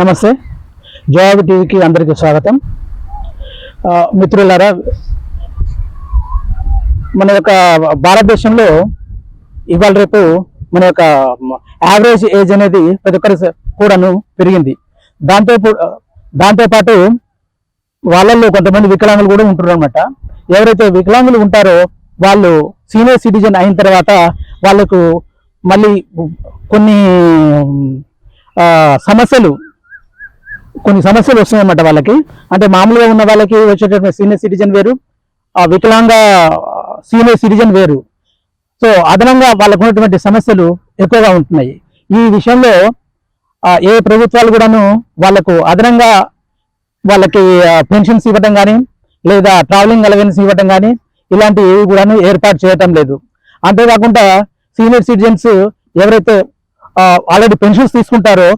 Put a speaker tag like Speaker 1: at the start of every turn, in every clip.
Speaker 1: నమస్తే. జవాబు టీవీకి అందరికీ స్వాగతం. మిత్రులారా మన యొక్క భారతదేశంలో ఇవాళ రేపు మన యొక్క యావరేజ్ ఏజ్ అనేది ప్రతి ఒక్కరి కూడాను పెరిగింది. దాంతో దాంతోపాటు వాళ్ళల్లో కొంతమంది వికలాంగులు కూడా ఉంటున్నారు అనమాట ఎవరైతే వికలాంగులు ఉంటారో వాళ్ళు సీనియర్ సిటిజన్ అయిన తర్వాత వాళ్ళకు మళ్ళీ కొన్ని సమస్యలు కొన్ని సమస్యలు వస్తున్నాయన్నమాట వాళ్ళకి. అంటే మామూలుగా ఉన్న వాళ్ళకి వచ్చేటటువంటి సీనియర్ సిటిజన్ వేరు ఆ వికలాంగ సీనియర్ సిటిజన్ వేరు. సో అదనంగా వాళ్ళకు ఉన్నటువంటి సమస్యలు ఎక్కువగా ఉంటున్నాయి. ఈ విషయంలో ఏ ప్రభుత్వాలు కూడాను వాళ్ళకు అదనంగా వాళ్ళకి పెన్షన్స్ ఇవ్వడం కానీ లేదా ట్రావెలింగ్ అలవెన్స్ ఇవ్వడం కానీ ఇలాంటివి కూడాను ఏర్పాటు చేయటం లేదు. అంతేకాకుండా సీనియర్ సిటిజన్స్ ఎవరైతే ఆల్రెడీ పెన్షన్స్ తీసుకుంటారో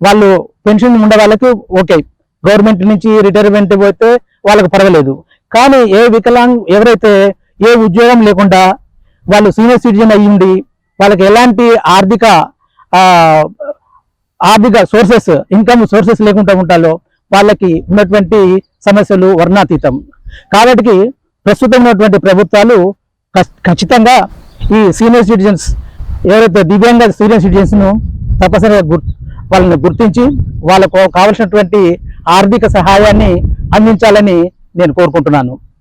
Speaker 1: వాళ్ళు పెన్షన్ ఉండే వాళ్ళకి ఓకే గవర్నమెంట్ నుంచి రిటైర్మెంట్ పోతే వాళ్ళకి పర్వాలేదు. కానీ ఏ వికలాంగ్ ఎవరైతే ఏ ఉద్యోగం లేకుండా వాళ్ళు సీనియర్ సిటిజన్ అయ్యి ఉండి వాళ్ళకి ఎలాంటి ఆర్థిక ఆర్థిక సోర్సెస్ ఇన్కమ్ సోర్సెస్ లేకుండా ఉంటాలో వాళ్ళకి ఉన్నటువంటి సమస్యలు వర్ణాతీతం. కాబట్టి ప్రస్తుతం ఉన్నటువంటి ప్రభుత్వాలు ఖచ్చితంగా ఈ సీనియర్ సిటిజన్స్ ఎవరైతే దివ్యాంగ సీనియర్ సిటిజన్స్ను తప్పనిసరిగా గుర్తు వాళ్ళని గుర్తించి వాళ్ళకు కావలసినటువంటి ఆర్థిక సహాయాన్ని అందించాలని నేను కోరుకుంటున్నాను.